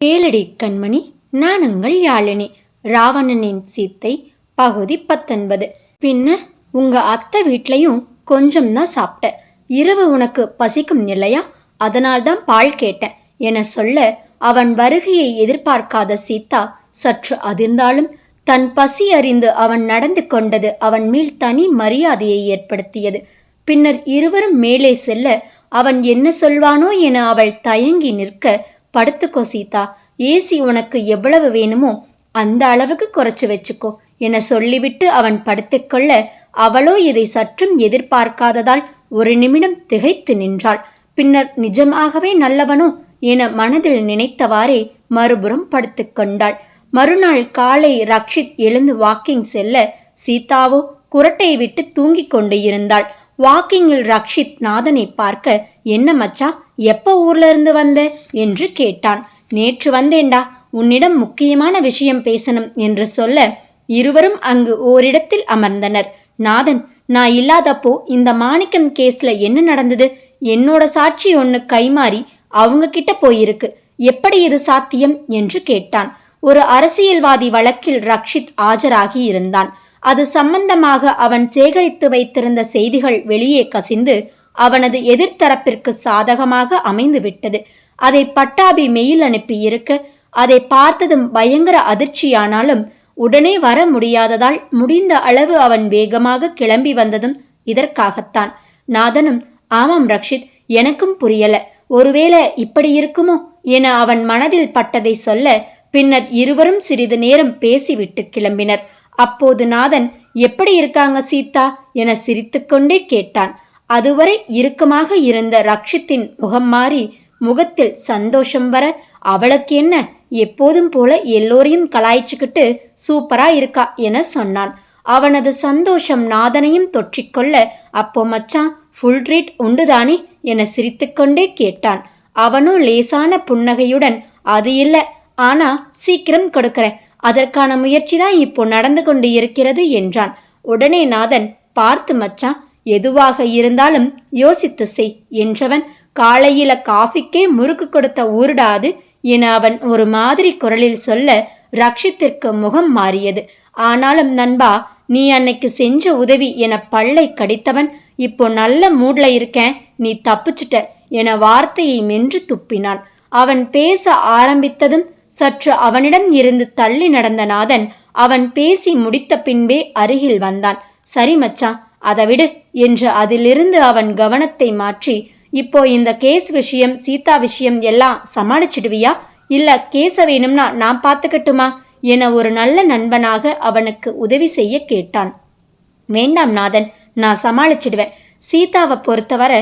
கேளடி கண்மணி நாணங்கள் யாழினி. ராவணனின் சீத்தை பகுதி பத்தொன்பது. பின்ன உங்க அத்தை வீட்லையும் கொஞ்சம் தான் சாப்பிட்ட இரவு உனக்கு பசிக்கும் இல்லையா? அதனால்தான் பால் கேட்டேன். என சொல்ல அவன் வருகையை எதிர்பார்க்காத சீதா சற்று அதிர்ந்தாலும் தன் பசி அறிந்து அவன் நடந்து கொண்டது அவன் மேல் தனி மரியாதையை ஏற்படுத்தியது. பின்னர் இருவரும் மேலே செல்ல அவன் என்ன சொல்வானோ என அவள் தயங்கி நிற்க படுத்துக்கோ சீதா. ஏசி உனக்கு எவ்வளவு வேணுமோ அந்த அளவுக்கு குறைச்சு வச்சுக்கோ என சொல்லிவிட்டு அவன் படுத்துக்கொள்ள அவளோ இதை சற்றும் எதிர்பார்க்காததால் ஒரு நிமிடம் திகைத்து நின்றாள். பின்னர் நிஜமாகவே நல்லவனோ என மனதில் நினைத்தவாறே மறுபுறம் படுத்துக்கொண்டாள் மறுநாள் காலை ரக்ஷித் எழுந்து வாக்கிங் செல்ல சீதாவோ குரட்டை விட்டு தூங்கிக் கொண்டு இருந்தாள். வாக்கிங்கில் ரக்ஷித் நாதனை பார்க்க என்ன மச்சா எப்போ ஊர்ல இருந்து வந்த? என்று கேட்டான். நேற்று வந்தேன்டா. உன்னிடம் முக்கியமான விஷயம் பேசணும் என்று சொல்ல இருவரும் அங்கு ஓரிடத்தில் அமர்ந்தனர். நாதன் நான் இல்லாதப்போ இந்த மாணிக்கம் கேஸ்ல என்ன நடந்தது? என்னோட சாட்சி ஒன்று கைமாறி அவங்க கிட்ட போயிருக்கு. எப்படி இது சாத்தியம்? என்று கேட்டான். ஒரு அரசியல்வாதி வழக்கில் ரக்ஷித் ஆஜராகி இருந்தான். அது சம்பந்தமாக அவன் சேகரித்து வைத்திருந்த செய்திகள் வெளியே கசிந்து அவனது எதிர்த்தரப்பிற்கு சாதகமாக அமைந்துவிட்டது. அதை பட்டாபி மெயில் அனுப்பியிருக்க அதை பார்த்ததும் பயங்கர அதிர்ச்சியானாலும் உடனே வர முடியாததால் முடிந்த அளவு அவன் வேகமாக கிளம்பி வந்ததும் இதற்காகத்தான். நாதனும் ஆமாம் ரக்ஷித் எனக்கும் புரியல. ஒருவேளை இப்படி இருக்குமோ? என அவன் மனதில் பட்டதை சொல்ல பின்னர் இருவரும் சிறிது நேரம் பேசிவிட்டு கிளம்பினர். அப்போது நாதன் எப்படி இருக்காங்க சீதா? என சிரித்துக்கொண்டே கேட்டான். அதுவரை இறுக்கமாக இருந்த ரக்ஷித்தின் முகம் மாறி முகத்தில் சந்தோஷம் வர அவளுக்கு என்ன? எப்போதும் போல எல்லோரையும் கலாய்ச்சிக்கிட்டு சூப்பரா இருக்கா? என சொன்னான். அவனது சந்தோஷம் நாதனையும் தொற்றிக்கொள்ள அப்போ மச்சான் ஃபுல் ட்ரீட் உண்டுதானே? என சிரித்துக்கொண்டே கேட்டான். அவனும் லேசான புன்னகையுடன் அது இல்லை ஆனா சீக்கிரம் கொடுக்கிறேன். அதற்கான முயற்சி தான் இப்போ நடந்து கொண்டு இருக்கிறது என்றான். உடனே நாதன் பார்த்து மச்சான் எதுவாக இருந்தாலும் யோசித்து செய் என்றவன் காலையில காஃபிக்கே முறுக்கு கொடுத்த ஊருடாது என அவன் ஒரு மாதிரி குரலில் சொல்ல ரக்ஷித்திற்கு முகம் மாறியது. ஆனாலும் நண்பா நீ அன்னைக்கு செஞ்ச உதவி என பல்லை கடித்தவன் இப்போ நல்ல மூட்ல இருக்கேன் நீ தப்பிச்சிட்ட என வார்த்தையை மென்று துப்பினான். அவன் பேச ஆரம்பித்ததும் சற்று அவனிடம் இருந்து தள்ளி நடந்த நாதன் அவன் பேசி முடித்த பின்பே அருகில் வந்தான். சரி மச்சான் அதை விடு என்று அதிலிருந்து அவன் கவனத்தை மாற்றி இப்போ இந்த கேஸ் விஷயம் சீதா விஷயம் எல்லாம் சமாளிச்சிடுவியா? இல்ல கேச வேணும்னா நான் பார்த்துக்கட்டுமா? என ஒரு நல்ல நண்பனாக அவனுக்கு உதவி செய்ய கேட்டான். வேண்டாம் நாதன் நான் சமாளிச்சிடுவேன். சீதாவை பொறுத்தவரை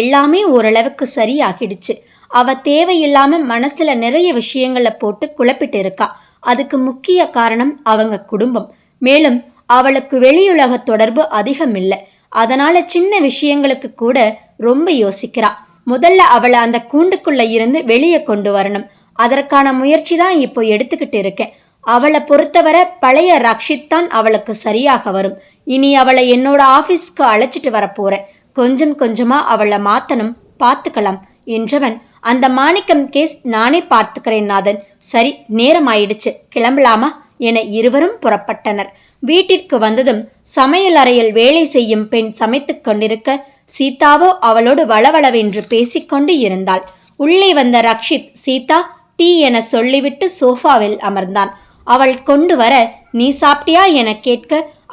எல்லாமே ஓரளவுக்கு சரியாகிடுச்சு. அவள் தேவையில்லாமல் மனசில் நிறைய விஷயங்களை போட்டு குழப்பிட்டு இருக்கா அதுக்கு முக்கிய காரணம் அவங்க குடும்பம். மேலும் அவளுக்கு வெளியுலக தொடர்பு அதிகம் இல்லை. அதனால் சின்ன விஷயங்களுக்கு கூட ரொம்ப யோசிக்கிறா. முதல்ல அவளை அந்த கூண்டுக்குள்ளே இருந்து வெளியே கொண்டு வரணும். அதற்கான முயற்சி தான் இப்போ எடுத்துக்கிட்டு இருக்கேன் அவளை பொறுத்தவரை பழைய ரக்ஷித் தான் அவளுக்கு சரியாக வரும். இனி அவளை என்னோட ஆஃபீஸ்க்கு அழைச்சிட்டு வரப்போகிறேன் கொஞ்சம் கொஞ்சமாக அவளை மாத்தணும். பார்த்துக்கலாம் என்றவன் அந்த மாணிக்கம் கேஸ் நானே பார்த்துக்கிறேன் நாதன். சரி நேரம் ஆயிடுச்சு கிளம்பலாமா? என இருவரும் புறப்பட்டனர். வீட்டிற்கு வந்ததும் சமையல் அறையில் வேலை செய்யும் பெண் சமைத்து கொண்டிருக்க சீதாவோ அவளோடு வளவளவென்று பேசிக்கொண்டு இருந்தாள். உள்ளே வந்த ரக்ஷித் சீதா டீ என சொல்லிவிட்டு சோஃபாவில் அமர்ந்தான். அவள் கொண்டு வர நீ சாப்பிட்டியா? என கேட்க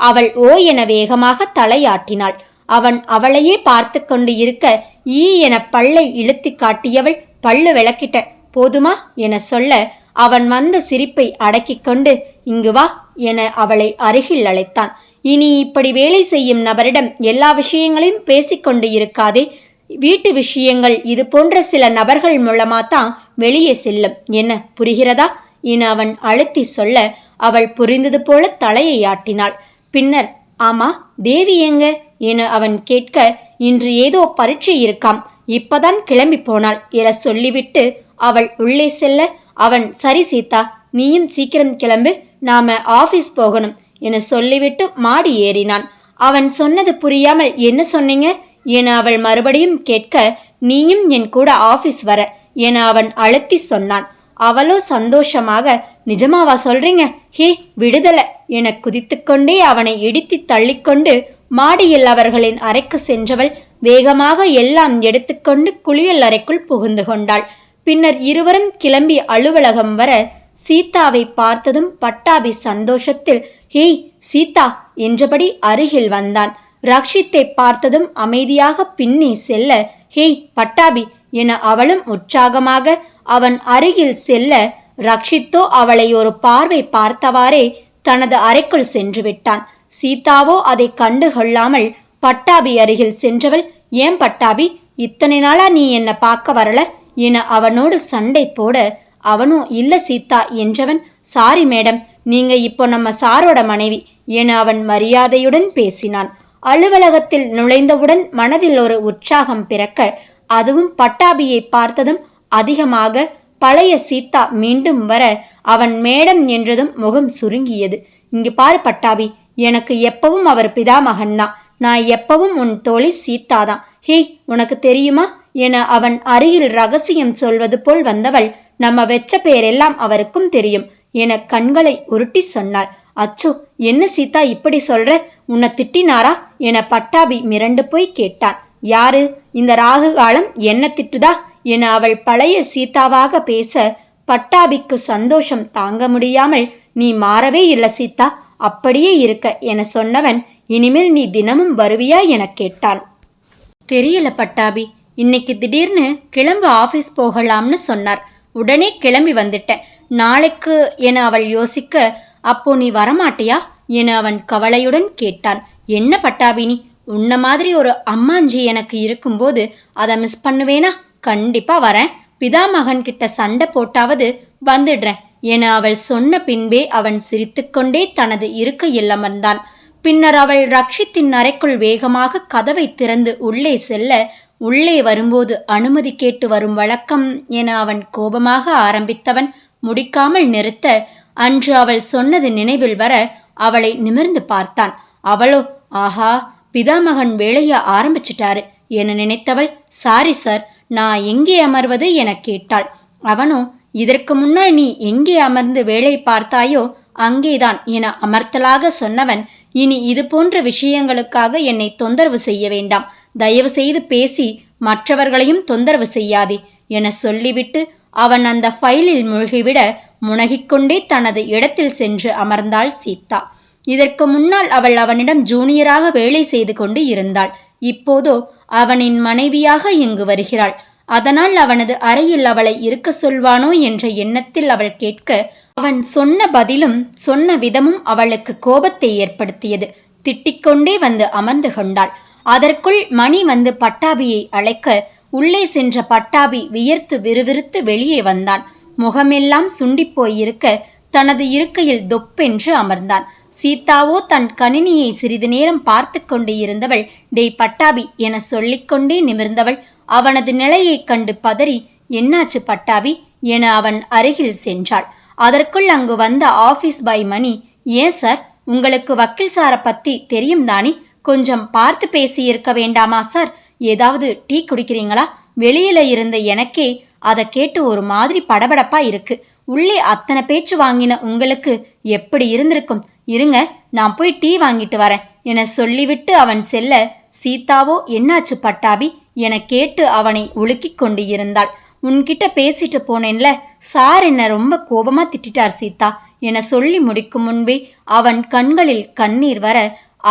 அவள் ஓ என வேகமாக தலையாட்டினாள். அவன் அவளையே பார்த்து கொண்டு இருக்க ஈ என பல்லை இழுத்தி காட்டியவள் பல்லு விளக்கிட்ட. போதுமா என சொல்ல அவன் வந்த சிரிப்பை அடக்கிக் கொண்டு இங்கு வா என அவளை அருகில் அழைத்தான். இனி இப்படி வேலை செய்யும் நபரிடம் எல்லா விஷயங்களையும் பேசிக்கொண்டு இருக்காதே. வீட்டு விஷயங்கள் இது போன்ற சில நபர்கள் மூலமாத்தான் வெளியே செல்லும். என்ன புரிகிறதா? என அவன் அழுத்தி சொல்ல அவள் புரிந்தது போல தலையை ஆட்டினாள். பின்னர் ஆமா தேவி எங்க? என அவன் கேட்க இன்று ஏதோ பரீட்சை இருக்காம். இப்பதான் கிளம்பி போனாள் என சொல்லிவிட்டு அவள் உள்ளே செல்ல அவன் சரி சீதா நீயும் சீக்கிரம் கிளம்பு நாம ஆபீஸ் போகணும் என சொல்லிவிட்டு மாடி ஏறினான். அவன் சொன்னது புரியாமல் என்ன சொன்னீங்க? என அவள் மறுபடியும் கேட்க நீயும் என் கூட ஆபீஸ் வர என அவன் அழுத்தி சொன்னான். அவளோ சந்தோஷமாக நிஜமாவா சொல்றீங்க? ஹே விடுதலை. என குதித்துக்கொண்டே அவனை இடித்து தள்ளிக்கொண்டு மாடியில் அவர்களின் அறைக்கு சென்றவள் வேகமாக எல்லாம் எடுத்துக்கொண்டு குளியல் அறைக்குள் புகுந்து கொண்டாள். பின்னர் இருவரும் கிளம்பி அலுவலகம் வர சீதாவை பார்த்ததும் பட்டாபி சந்தோஷத்தில் ஹேய் சீதா என்றபடி அருகில் வந்தான். ரக்ஷித்தை பார்த்ததும் அமைதியாக பின்னே செல்ல ஹேய் பட்டாபி என அவளும் உற்சாகமாக அவன் அருகில் செல்ல ரக்ஷித்தோ அவளை ஒரு பார்வை பார்த்தவாறே தனது அறைக்குள் சென்று விட்டான். சீதாவோ அதை கண்டு கொள்ளாமல் பட்டாபி அருகில் சென்றவள் ஏன் பட்டாபி இத்தனை நாளா நீ என்ன பார்க்க வரல என அவனோடு சண்டை போட அவனும் இல்ல சீதா என்றவன் சாரி மேடம் நீங்க இப்போ நம்ம சாரோட மனைவி என அவன் மரியாதையுடன் பேசினான். அலுவலகத்தில் நுழைந்தவுடன் மனதில் ஒரு உற்சாகம் பிறக்க அதுவும் பட்டாபியை பார்த்ததும் அதிகமாக பழைய சீதா மீண்டும் வர அவன் மேடம் என்றதும் முகம் சுருங்கியது. இங்கு பாரு பட்டாபி எனக்கு எப்பவும் அவர் பிதாமகன்தான் நான் எப்பவும் உன் தோழி சீதாதான் ஹே உனக்கு தெரியுமா? என அவன் அருகில் ரகசியம் சொல்வது போல் வந்தவள் நம்ம வெச்ச பெயரெல்லாம் அவருக்கும் தெரியும் என கண்களை உருட்டி சொன்னாள். அச்சோ என்ன சீதா இப்படி சொல்ற? உன்னை திட்டினாரா? என பட்டாபி மிரண்டு போய் கேட்டான். யாரு? இந்த ராகு காலம் என்ன திட்டுதா? என அவள் பழைய சீதாவாக பேச பட்டாபிக்கு சந்தோஷம் தாங்க முடியாமல் நீ மாறவே இல்லை சீதா அப்படியே இருக்க என சொன்னவன் இனிமேல் நீ தினமும் வருவியா என கேட்டான். தெரியல பட்டாபி இன்னைக்கு திடீர்னு கிளம்பு ஆஃபீஸ் போகலாம்னு சொன்னார். உடனே கிளம்பி வந்துட்டேன். நாளைக்கு என அவள் யோசிக்க அப்போ நீ வரமாட்டியா? என அவன் கவலையுடன் கேட்டான். என்ன பட்டாபினி உன்ன மாதிரி ஒரு அம்மாஞ்சி எனக்கு இருக்கும்போது அதை மிஸ் பண்ணுவேனா? கண்டிப்பா வரேன். பிதாமகன் கிட்ட சண்டை போட்டாவது வந்துடுறேன் என அவள் சொன்ன பின்பே அவன் சிரித்துக்கொண்டே தனது இருக்கையில் அமர்ந்தான். பின்னர் அவள் ரக்ஷித்தின் அறைக்குள் வேகமாக கதவை திறந்து உள்ளே செல்ல உள்ளே வரும்போது அனுமதி கேட்டு வரும் வழக்கம் என அவன் கோபமாக ஆரம்பித்தவன் முடிக்காமல் நிறுத்த அன்று அவள் சொன்னது நினைவில் வர அவளை நிமிர்ந்து பார்த்தான். அவளோ ஆஹா பிதாமகன் வேலைய ஆரம்பிச்சிட்டாரு என நினைத்தவள் சாரி சார் நான் எங்கே அமர்வது? எனக் கேட்டாள். அவனோ இதற்கு முன்னால் நீ எங்கே அமர்ந்து வேலை பார்த்தாயோ அங்கேதான் என அமர்த்தலாக சொன்னவன் இனி இது போன்ற விஷயங்களுக்காக என்னை தொந்தரவு செய்ய வேண்டாம். தயவு செய்து பேசி மற்றவர்களையும் தொந்தரவு செய்யாதே என சொல்லிவிட்டு அவன் அந்த ஃபைலில் மூழ்கிவிட முனகிக்கொண்டே தனது இடத்தில் சென்று அமர்ந்தாள் சீதா. இதற்கு முன்னால் அவள் அவனிடம் ஜூனியராக வேலை செய்து கொண்டு இருந்தாள். இப்போதோ அவனின் மனைவியாக இங்கு வருகிறாள். அதனால் அவனது அறையில் அவளை இருக்க சொல்வானோ என்ற எண்ணத்தில் அவள் கேட்க அவன் சொன்ன பதிலும் சொன்ன விதமும் அவளுக்கு கோபத்தை ஏற்படுத்தியது. திட்டிக்கொண்டே வந்து அமர்ந்து கொண்டாள். அதற்குள் மணி வந்து பட்டாபியை அழைக்க உள்ளே சென்ற பட்டாபி வியர்த்து விறுவிறுத்து வெளியே வந்தான். முகமெல்லாம் சுண்டிப்போயிருக்க தனது இருக்கையில் தொப்பென்று அமர்ந்தான். சீதாவோ தன் கணினியை சிறிது நேரம் பார்த்து கொண்டு இருந்தவள் டேய் பட்டாபி என சொல்லிக்கொண்டே நிமிர்ந்தவள். அவனது நிலையைக் கண்டு பதறி என்னாச்சு பட்டாபி என அவன் அருகில் சென்றாள். அதற்குள் அங்கு வந்த ஆபீஸ் பாய் மணி ஏன் சார் உங்களுக்கு வக்கீல் சாரை பத்தி தெரியும் தானே? கொஞ்சம் பார்த்து பேசியிருக்க வேண்டாமா சார்? ஏதாவது டீ குடிக்கிறீங்களா? வெளியில இருந்த எனக்கே அதை கேட்டு ஒரு மாதிரி படபடப்பா இருக்கு. உள்ளே அத்தனை பேச்சு வாங்கின உங்களுக்கு எப்படி இருந்திருக்கும்? இருங்க நான் போய் டீ வாங்கிட்டு வரேன். என சொல்லிவிட்டு அவன் செல்ல சீதாவோ என்னாச்சு பட்டாபி? என கேட்டு அவனை உலுக்கிக் கொண்டு இருந்தாள் உன்கிட்ட பேசிட்டு போனேன்ல சார் என்ன ரொம்ப கோபமா திட்டிட்டார் சீதா. என சொல்லி முடிக்கும் முன்பே அவன் கண்களில் கண்ணீர் வர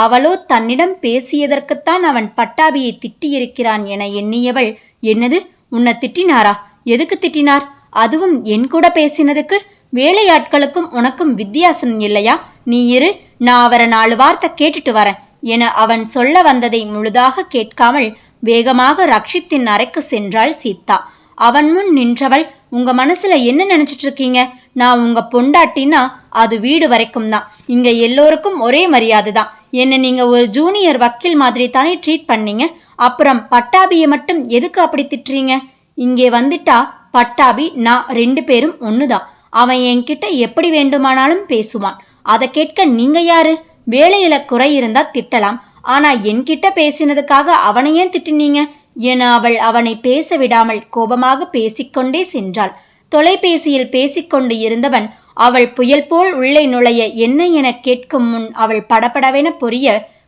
அவளோ தன்னிடம் பேசியதற்குத்தான் அவன் பட்டாபியை திட்டியிருக்கிறான் என எண்ணியவள் என்னது உன்னை திட்டினாரா? எதுக்கு திட்டினார்? அதுவும் என் கூட பேசினதுக்கு வேலையாட்களுக்கும் உனக்கும் வித்தியாசம் இல்லையா? நீ இரு நான் அவரை நாலு வார்த்தை கேட்டுட்டு வரேன் என அவன் சொல்ல வந்ததை முழுதாக கேட்காமல் வேகமாக ரக்ஷித்தின் அறைக்கு சென்றாள் சீதா. அவன் முன் நின்றவள் உங்க மனசுல என்ன நினைச்சிட்டு இருக்கீங்க? நான் உங்க பொண்டாட்டினா அது வீடு வரைக்கும் தான். இங்க எல்லோருக்கும் ஒரே மரியாதை தான் என்ன நீங்க ஒரு ஜூனியர் வக்கீல் மாதிரி தானே ட்ரீட் பண்ணீங்க. அப்புறம் பட்டாபியை மட்டும் எதுக்கு அப்படி திட்டுறீங்க? இங்கே வந்துட்டா பட்டாபி நான் ரெண்டு பேரும் ஒன்றுதான் அவன் என்கிட்ட எப்படி வேண்டுமானாலும் பேசுவான். அதை கேட்க நீங்க யாரு? வேலையில குறை இருந்தா திட்டலாம். ஆனா என்கிட்ட பேசினதுக்காக அவனையே திட்டினீங்க? என அவள் அவனை பேச விடாமல் கோபமாக பேசிக்கொண்டே சென்றாள். தொலைபேசியில் பேசிக்கொண்டு இருந்தவன் அவள் புயல் போல் உள்ளே நுழைய என்ன என கேட்கும் முன் அவள் படபடவென புரிய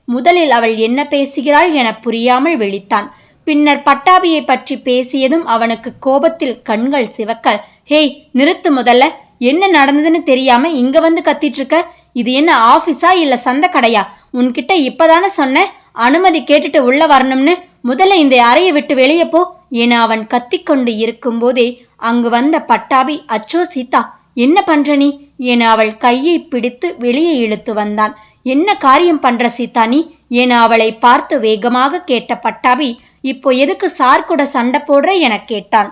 முதலில் அவள் என்ன பேசுகிறாள் என புரியாமல் விழித்தான். பின்னர் பட்டாபியை பற்றி பேசியதும் அவனுக்கு கோபத்தில் கண்கள் சிவக்க ஹேய் நிறுத்து முதல்ல. என்ன நடந்ததுன்னு தெரியாம இங்க வந்து கத்திட்டு இருக்க இது என்ன ஆபீஸா இல்ல சந்த கடையா? உன்கிட்ட இப்பதானே சொன்னேன் அனுமதி கேட்டுட்டு உள்ள வரணும்னு. முதல்ல இந்த அறையை விட்டு வெளியே போ. என அவன் கத்திக்கொண்டு இருக்கும்போதே அங்கு வந்த பட்டாபி அச்சோ சீதா என்ன பண்ற நீ? என அவள் கையை பிடித்து வெளியே இழுத்து வந்தான். என்ன காரியம் பண்ற சீதா நீ? என அவளை பார்த்து வேகமாக கேட்ட பட்டாபி இப்போ எதுக்கு சார் கூட சண்டை போடுற என கேட்டான்.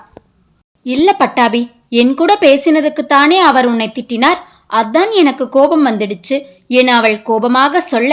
இல்ல பட்டாபி என் கூட பேசினதுக்கு தானே அவர் உன்னை திட்டினார். அதான் எனக்கு கோபம் வந்துடுச்சு. என அவள் கோபமாக சொல்ல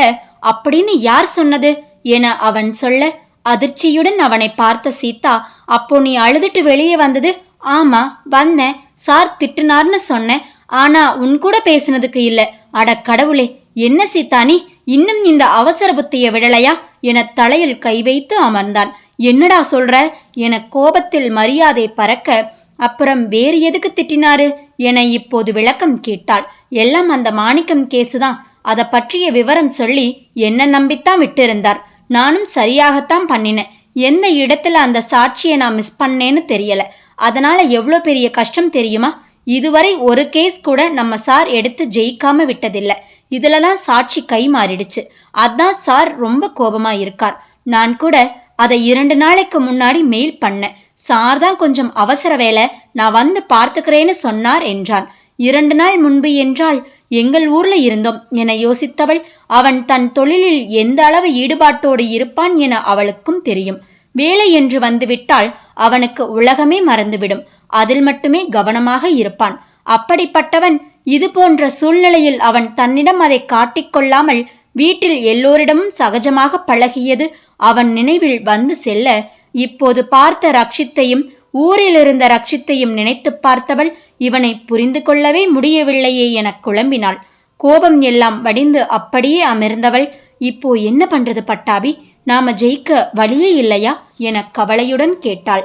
அப்படின்னு யார் சொன்னது? என அவன் சொல்ல அதிர்ச்சியுடன் அவனை பார்த்த சீதா அப்போ நீ அழுதுட்டு வெளியே வந்தது? ஆமா வந்தேன். சார் திட்டுனார்னு சொன்னேன். ஆனா உன் கூட பேசினதுக்கு இல்ல. அட கடவுளே என்ன சீதா நீ? இன்னும் இந்த அவசர புத்திய விடலையா? என தலையில் கை வைத்து அமர்ந்தான். என்னடா சொல்ற? என கோபத்தில் மரியாதை பறக்க அப்புறம் வேறு எதுக்கு திட்டினாரு? என இப்போது விளக்கம் கேட்டாள். எல்லாம் அந்த மாணிக்கம் கேஸுதான் அதை பற்றிய விவரம் சொல்லி என்ன நம்பித்தான் விட்டிருந்தார். நானும் சரியாகத்தான் பண்ணினேன். எந்த இடத்துல அந்த சாட்சியை நான் மிஸ் பண்ணேன்னு தெரியல. அதனால எவ்வளோ பெரிய கஷ்டம் தெரியுமா? இதுவரை ஒரு கேஸ் கூட நம்ம சார் எடுத்து ஜெயிக்காம விட்டதில்லை. இதுலலாம் சாட்சி கை மாறிடுச்சு. அதான் சார் ரொம்ப கோபமாக இருக்கார் நான் கூட அதை இரண்டு நாளைக்கு முன்னாடி மெயில் பண்ணேன் சார் தான் கொஞ்சம் அவசர வேலை. நான் வந்து பார்த்துக்கிறேன்னு சொன்னார் என்றான். இரண்டு நாள் முன்பு என்றால் எங்கள் ஊர்ல இருந்தோம் என யோசித்தவள் அவன் தன் தொழிலில் எந்த அளவு ஈடுபாட்டோடு இருப்பான் என அவளுக்கும் தெரியும். வேலை என்று வந்துவிட்டால் அவனுக்கு உலகமே மறந்துவிடும். அதில் மட்டுமே கவனமாக இருப்பான். அப்படிப்பட்டவன் இது போன்ற சூழ்நிலையில் அவன் தன்னிடம் அதை காட்டிக்கொள்ளாமல் வீட்டில் எல்லோரிடமும் சகஜமாக பழகியது அவன் நினைவில் வந்து செல்ல இப்போது பார்த்த ரக்ஷித்தையும் ஊரில் இருந்த ரக்ஷித்தையும் நினைத்து பார்த்தவள் இவனை புரிந்து கொள்ளவே முடியவில்லையே என குழம்பினாள். கோபம் எல்லாம் வடிந்து அப்படியே அமர்ந்தவள் இப்போ என்ன பண்றது பட்டாபி? நாம ஜெயிக்க வழியே இல்லையா? என கவலையுடன் கேட்டாள்.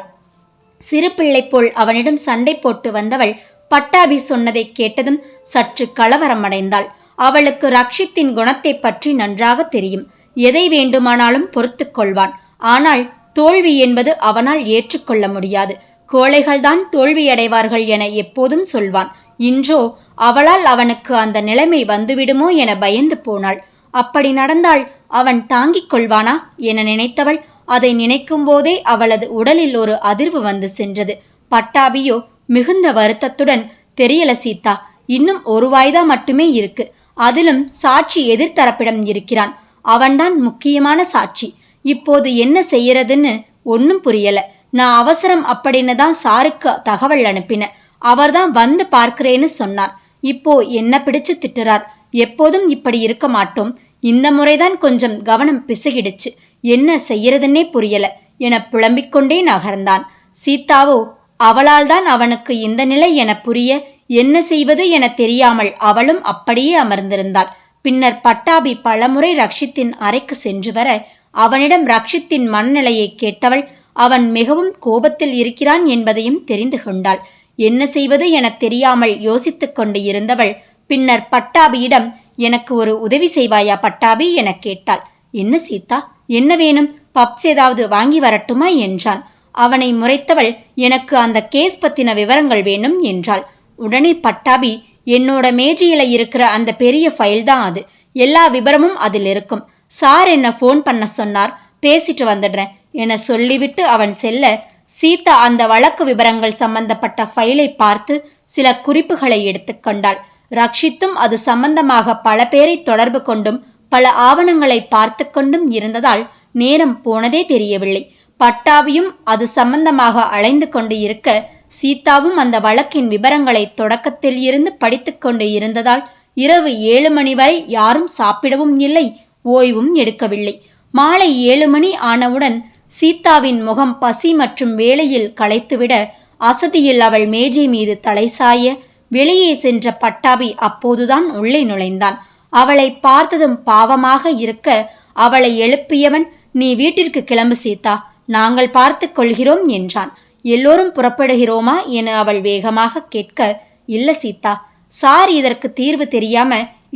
சிறு பிள்ளை போல் அவனிடம் சண்டை போட்டு வந்தவள் பட்டாபி சொன்னதை கேட்டதும் சற்று கலவரமடைந்தாள். அவளுக்கு ரக்ஷித்தின் குணத்தை பற்றி நன்றாக தெரியும். எதை வேண்டுமானாலும் பொறுத்து கொள்வான் ஆனால் தோல்வி என்பது அவனால் ஏற்றுக்கொள்ள முடியாது. கோழைகள்தான் தோல்வியடைவார்கள் என எப்போதும் சொல்வான். இன்றோ அவளால் அவனுக்கு அந்த நிலைமை வந்துவிடுமோ என பயந்து போனாள். அப்படி நடந்தால் அவன் தாங்கிக் கொள்வானா என நினைத்தவள் அதை நினைக்கும் போதே அவளது உடலில் ஒரு அதிர்வு வந்து சென்றது. பட்டாபியோ மிகுந்த வருத்தத்துடன் தெரியல சீதா இன்னும் ஒரு வாய்தா மட்டுமே இருக்கு. அதிலும் சாட்சி எதிர்த்தரப்பிடம் இருக்கிறான். அவன்தான் முக்கியமான சாட்சி. இப்போது என்ன செய்யறதுன்னு ஒன்றும் புரியல. நான் அவசரம் அப்படின்னு தான் சாருக்கு தகவல் அனுப்பினேன். அவர்தான் வந்து பார்க்கிறேன்னு சொன்னார். இப்போ என்ன பிடிச்சு திட்டுறார்? எப்போதும் இப்படி இருக்க மாட்டோம். இந்த முறைதான் கொஞ்சம் கவனம் பிசகிடுச்சு. என்ன செய்யறதுன்னே புரியல. என புலம்பிக்கொண்டே நகர்ந்தான். சீதாவோ அவளால் தான் அவனுக்கு இந்த நிலை என புரிய என்ன செய்வது என தெரியாமல் அவளும் அப்படியே அமர்ந்திருந்தாள். பின்னர் பட்டாபி பலமுறை ரக்ஷித்தின் அறைக்கு சென்று வர அவனிடம் ரக்ஷித்தின் மனநிலையை கேட்டவள் அவன் மிகவும் கோபத்தில் இருக்கிறான் என்பதையும் தெரிந்து கொண்டாள். என்ன செய்வது என தெரியாமல் யோசித்துக் கொண்டு இருந்தவள் பின்னர் பட்டாபியிடம் எனக்கு ஒரு உதவி செய்வாயா பட்டாபி? என கேட்டாள். என்ன சீதா என்ன வேணும்? பப்ஸ் ஏதாவது வாங்கி வரட்டுமா? என்றான். அவனை முறைத்தவள் எனக்கு அந்த கேஸ் பத்தின விவரங்கள் வேணும் என்றாள். உடனே பட்டாபி என்னோட மேஜையில் இருக்கிற அந்த பெரிய ஃபைல் தான் அது. எல்லா விவரமும் அதில் இருக்கும். சார் என்னை ஃபோன் பண்ண சொன்னார். பேசிட்டு வந்துடுறேன் என சொல்லிவிட்டு அவன் செல்ல சீதா அந்த வழக்கு விவரங்கள் சம்பந்தப்பட்ட ஃபைலை பார்த்து சில குறிப்புகளை எடுத்துக்கொண்டாள் ரக்ஷித்தும் அது சம்பந்தமாக பல பேரை தொடர்பு கொண்டும் பல ஆவணங்களை பார்த்து கொண்டும் இருந்ததால் நேரம் போனதே தெரியவில்லை. பட்டாவியும் அது சம்பந்தமாக அலைந்து கொண்டு இருக்க சீதாவும் அந்த வழக்கின் விவரங்களை தொடக்கத்தில் இருந்து படித்துக்கொண்டு இருந்ததால் இரவு ஏழு மணி வரை யாரும் சாப்பிடவும் இல்லை ஓய்வும் எடுக்கவில்லை. மாலை ஏழு மணி ஆனவுடன் சீதாவின் முகம் பசி மற்றும் வேலையில் களைத்துவிட அசதியில் அவள் மேஜை மீது தலை சாய வெளியே சென்ற பட்டாபி அப்போதுதான் உள்ளே நுழைந்தான். அவளை பார்த்ததும் பாவமாக இருக்க அவளை எழுப்பியவன் நீ வீட்டிற்கு கிளம்பு சீதா. நாங்கள் பார்த்து கொள்கிறோம் என்றான். எல்லோரும் புறப்படுகிறோமா என அவள் வேகமாக கேட்க இல்ல சீதா சார் இதற்கு தீர்வு தெரியாம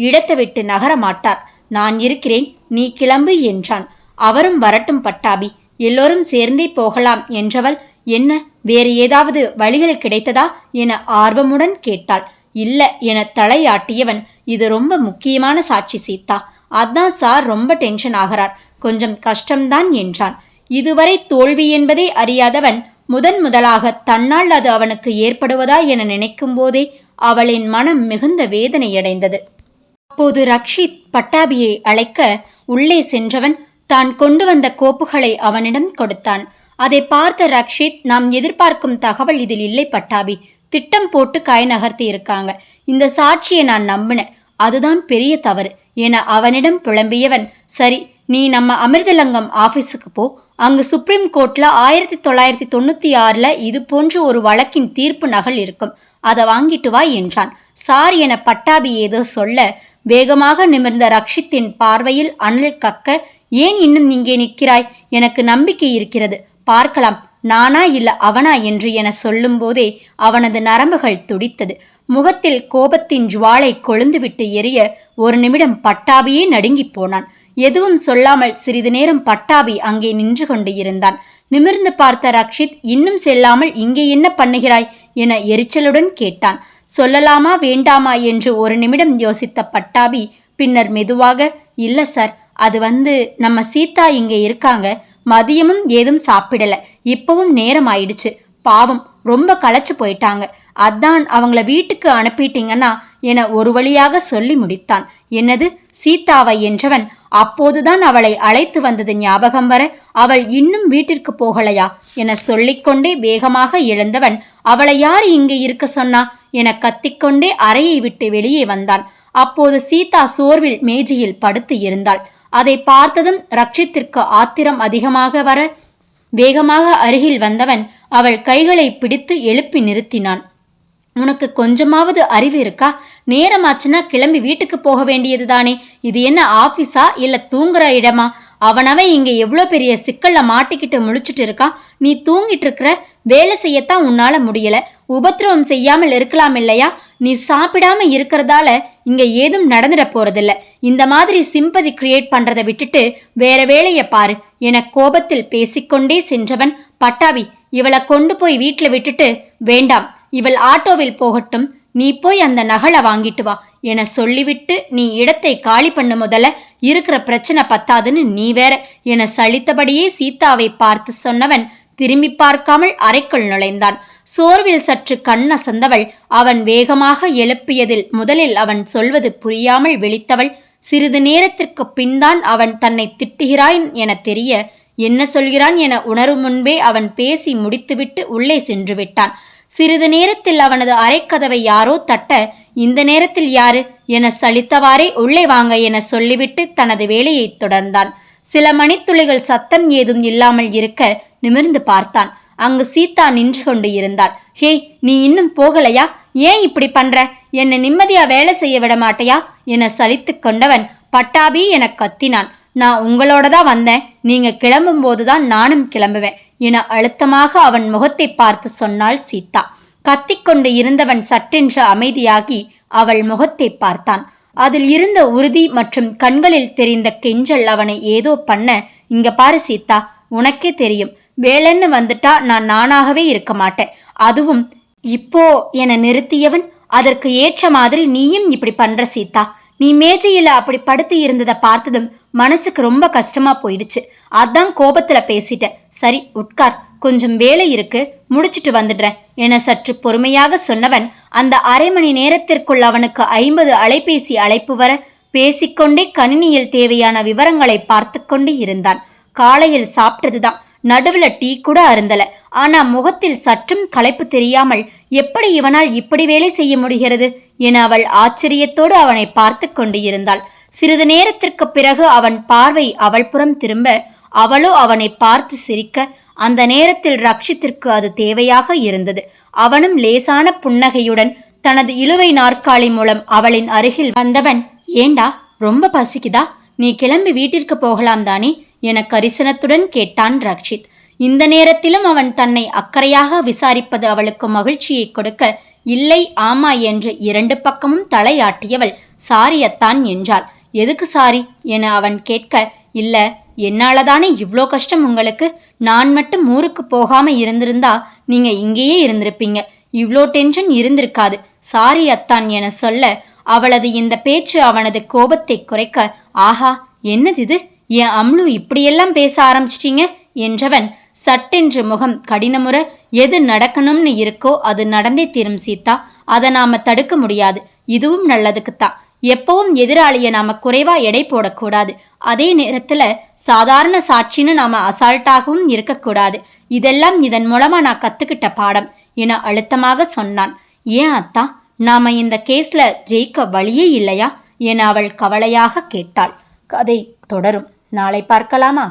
இடத்தை விட்டு நகர மாட்டார். நான் இருக்கிறேன் நீ கிளம்பு என்றான். அவரும் வரட்டும் பட்டாபி எல்லோரும் சேர்ந்தே போகலாம் என்றவள் என்ன வேறு ஏதாவது வழிகள் கிடைத்ததா? என ஆர்வமுடன் கேட்டாள். இல்ல என தலையாட்டியவன் இது ரொம்ப முக்கியமான சாட்சி சீதா. அதான் சார் ரொம்ப டென்ஷன் ஆகிறார். கொஞ்சம் கஷ்டம்தான் என்றான். இதுவரை தோல்வி என்பதை அறியாதவன் முதன் முதலாக தன்னால் அது அவனுக்கு ஏற்படுவதா என நினைக்கும் போதே அவளின் மனம் மிகுந்த வேதனையடைந்தது. அப்போது ரக்ஷித் பட்டாபியை அழைக்க உள்ளே சென்றவன் தான் கொண்டு வந்த கோப்புகளை அவனிடம் கொடுத்தான். அதை பார்த்த ரக்ஷித் நாம் எதிர்பார்க்கும் தகவல் இதில் இல்லை பட்டாபி. திட்டம் போட்டு காய் நகர்த்தி இருக்காங்க. இந்த சாட்சியை நான் நம்பினேன். அதுதான் பெரிய தவறு என அவனிடம் புலம்பியவன் சரி நீ நம்ம அமிர்தலங்கம் ஆபீஸுக்கு போ. அங்கு சுப்ரீம் கோர்ட்ல ஆயிரத்தி தொள்ளாயிரத்தி தொண்ணூத்தி ஆறுல இது போன்ற ஒரு வழக்கின் தீர்ப்பு நகல் இருக்கும். அதை வாங்கிட்டு வா என்றான். சார் என பட்டாபி ஏதோ சொல்ல வேகமாக நிமிர்ந்த ரக்ஷித்தின் பார்வையில் அனல் கக்க ஏன் இன்னும் இங்கே நிற்கிறாய்? எனக்கு நம்பிக்கை இருக்கிறது. பார்க்கலாம். நானா இல்ல அவனா? என்று என சொல்லும்போதே அவனது நரம்புகள் துடித்தது. முகத்தில் கோபத்தின் ஜுவாலை கொழுந்துவிட்டு எரிய ஒரு நிமிடம் பட்டாபியே நடுங்கிப் போனான். எதுவும் சொல்லாமல் சிறிது நேரம் பட்டாபி அங்கே நின்று கொண்டு இருந்தான். நிமிர்ந்து பார்த்த ரக்ஷித் இன்னும் செல்லாமல் இங்கே என்ன பண்ணுகிறாய்? என எரிச்சலுடன் கேட்டான். சொல்லலாமா வேண்டாமா? என்று ஒரு நிமிடம் யோசித்த பட்டாபி பின்னர் மெதுவாக இல்ல சார் அது வந்து நம்ம சீதா இங்கே இருக்காங்க. மதியமும் ஏதும் சாப்பிடல. இப்பவும் நேரம் ஆயிடுச்சு. பாவம் ரொம்ப களைச்சு போயிட்டாங்க. அதான் அவங்கள வீட்டுக்கு அனுப்பிட்டீங்கன்னா என ஒரு வழியாக சொல்லி முடித்தான். என்னது? சீதாவை என்றவன் அப்போதுதான் அவளை அழைத்து வந்தது ஞாபகம் வர அவள் இன்னும் வீட்டிற்கு போகலையா என சொல்லிக்கொண்டே வேகமாக எழுந்தவன் அவளை யார் இங்கு இருக்க சொன்னா? என கத்திக்கொண்டே அறையை விட்டு வெளியே வந்தான். அப்போது சீதா சோர்வில் மேஜையில் படுத்து இருந்தாள். அதை பார்த்ததும் ரக்ஷித்திற்கு ஆத்திரம் அதிகமாக வர வேகமாக அருகில் வந்தவன் அவள் கைகளை பிடித்து எழுப்பி நிறுத்தினான். உனக்கு கொஞ்சமாவது அறிவு இருக்கா? நேரமாச்சுன்னா கிளம்பி வீட்டுக்கு போக வேண்டியது தானே இது என்ன ஆஃபீஸா இல்லை தூங்குற இடமா? அவனவன் இங்கே எவ்வளோ பெரிய சிக்கல்ல மாட்டிக்கிட்டு முழிச்சிட்டு இருக்கான். நீ தூங்கிட்டு இருக்கிற வேலை செய்யத்தான் உன்னால முடியல. உபத்திரவம் செய்யாமல் இருக்கலாம் இல்லையா? நீ சாப்பிடாம இருக்கிறதால இங்க ஏதும் நடந்துட போறதில்ல. இந்த மாதிரி சிம்பதி கிரியேட் பண்றதை விட்டுட்டு வேற வேலையை பாரு. என கோபத்தில் பேசிக்கொண்டே சென்றவன் பட்டாபி இவளை கொண்டு போய் வீட்டில் விட்டுட்டு வேண்டாம். இவள் ஆட்டோவில் போகட்டும். நீ போய் அந்த நகலை வாங்கிட்டு வா. என சொல்லிவிட்டு நீ இடத்தை காலி பண்ண முதல்ல இருக்கிற பிரச்சனை பத்தாதுன்னு நீ வேற. என சலித்தபடியே சீதாவை பார்த்து சொன்னவன் திரும்பி பார்க்காமல் அறைக்குள் நுழைந்தான். சோர்வில் சற்று கண்ண சந்தவள் அவன் வேகமாக எழுப்பியதில் முதலில் அவன் சொல்வது புரியாமல் விழித்தவள். சிறிது நேரத்திற்கு பின்தான் அவன் தன்னை திட்டுகிறான் என தெரிய என்ன சொல்கிறான்? என உணரும் முன்பே அவன் பேசி முடித்துவிட்டு உள்ளே சென்று விட்டான். சிறிது நேரத்தில் அவனது அரைக்கதவை யாரோ தட்ட இந்த நேரத்தில் யாரு? என சலித்தவாறே உள்ளே வாங்க என சொல்லிவிட்டு தனது வேலையை தொடர்ந்தான். சில மணித்துளிகள் சத்தம் ஏதும் இல்லாமல் இருக்க நிமிர்ந்து பார்த்தான். அங்கு சீதா நின்று கொண்டு இருந்தாள். ஹே நீ இன்னும் போகலையா? ஏன் இப்படி பண்ற? என்னை நிம்மதியா வேலை செய்ய விட மாட்டையா என சலித்து கொண்டவன் பட்டாபி என கத்தினான். நான் உங்களோட தான் வந்தேன். நீங்க கிளம்பும் போதுதான் நானும் கிளம்புவேன். என அழுத்தமாக அவன் முகத்தை பார்த்து சொன்னாள் சீதா. கத்திக்கொண்டு இருந்தவன் சற்றென்று அமைதியாகி அவள் முகத்தை பார்த்தான். அதில் இருந்த உறுதி மற்றும் கண்களில் தெரிந்த கெஞ்சல் அவனை ஏதோ பண்ண இங்க பாரு சீதா உனக்கே தெரியும். வேலைன்னு வந்துட்டா நான் நானாகவே இருக்க மாட்டேன். அதுவும் இப்போ என நிறுத்தியவன். அதற்கு ஏற்ற மாதிரி நீயும் இப்படி பண்ற சீதா. நீ மேஜையில் அப்படி படுத்து இருந்ததை பார்த்ததும் மனசுக்கு ரொம்ப கஷ்டமா போயிடுச்சு. அதான் கோபத்துல பேசிட்டேன். சரி உட்கார். கொஞ்சம் வேலை இருக்கு. முடிச்சிட்டு வந்துடுறேன் என சற்று பொறுமையாக சொன்னவன் அந்த அரை மணி நேரத்திற்குள் அவனுக்கு ஐம்பது அலைபேசி அழைப்பு வர பேசிக்கொண்டே கணினியில் தேவையான விவரங்களை பார்த்து கொண்டு இருந்தான். காலையில் சாப்பிட்டதுதான். நடுவுல டீ கூட அருந்தல. ஆனா முகத்தில் சற்றும் களைப்பு தெரியாமல் எப்படி இவனால் இப்படி வேலை செய்ய முடிகிறது என அவள் ஆச்சரியத்தோடு அவனை பார்த்து கொண்டு இருந்தாள். சிறிது நேரத்திற்கு பிறகு அவன் பார்வை அவள் புறம் திரும்ப அவளோ அவனை பார்த்து சிரிக்க அந்த நேரத்தில் ரக்ஷித்திற்கு அது தேவையாக இருந்தது. அவனும் லேசான புன்னகையுடன் தனது இழுவை நாற்காலி மூலம் அவளின் அருகில் வந்தவன் ஏண்டா ரொம்ப பசிக்குதா? நீ கிளம்பி வீட்டிற்கு போகலாம் தானே? என கரிசனத்துடன் கேட்டான் ரக்ஷித். இந்த நேரத்திலும் அவன் தன்னை அக்கறையாக விசாரிப்பது அவளுக்கு மகிழ்ச்சியை கொடுக்க இல்லை ஆமா என்று இரண்டு பக்கமும் தலையாட்டியவள் சாரியத்தான் என்றாள். எதுக்கு சாரி? என அவன் கேட்க இல்ல என்னாலதானே இவ்வளோ கஷ்டம் உங்களுக்கு? நான் மட்டும் ஊருக்கு போகாம இருந்திருந்தா நீங்க இங்கேயே இருந்திருப்பீங்க. இவ்ளோ டென்ஷன் இருந்திருக்காது. சாரி அத்தான் என சொல்ல அவளது இந்த பேச்சு அவனது கோபத்தை குறைக்க ஆஹா என்னது இது? என் அம்லு இப்படியெல்லாம் பேச ஆரம்பிச்சிட்டீங்க? என்றவன் சட்டென்று முகம் கடினமுற எது நடக்கணும்னு இருக்கோ அது நடந்தே தீரும் சீதா. அதை நாம தடுக்க முடியாது. இதுவும் நல்லதுக்குத்தான். எப்பவும் எதிராளியை நாம குறைவா எடை போடக்கூடாது. அதே நேரத்துல சாதாரண சாட்சின்னு நாம அசால்ட்டாகவும் இருக்கக்கூடாது. இதெல்லாம் இதன் மூலமா நான் கத்துக்கிட்ட பாடம் என அழுத்தமாக சொன்னான். ஏன் அத்தா? நாம இந்த கேஸ்ல ஜெயிக்க வழியே இல்லையா? என அவள் கவலையாக கேட்டாள். கதை தொடரும். நாளை பார்க்கலாமா?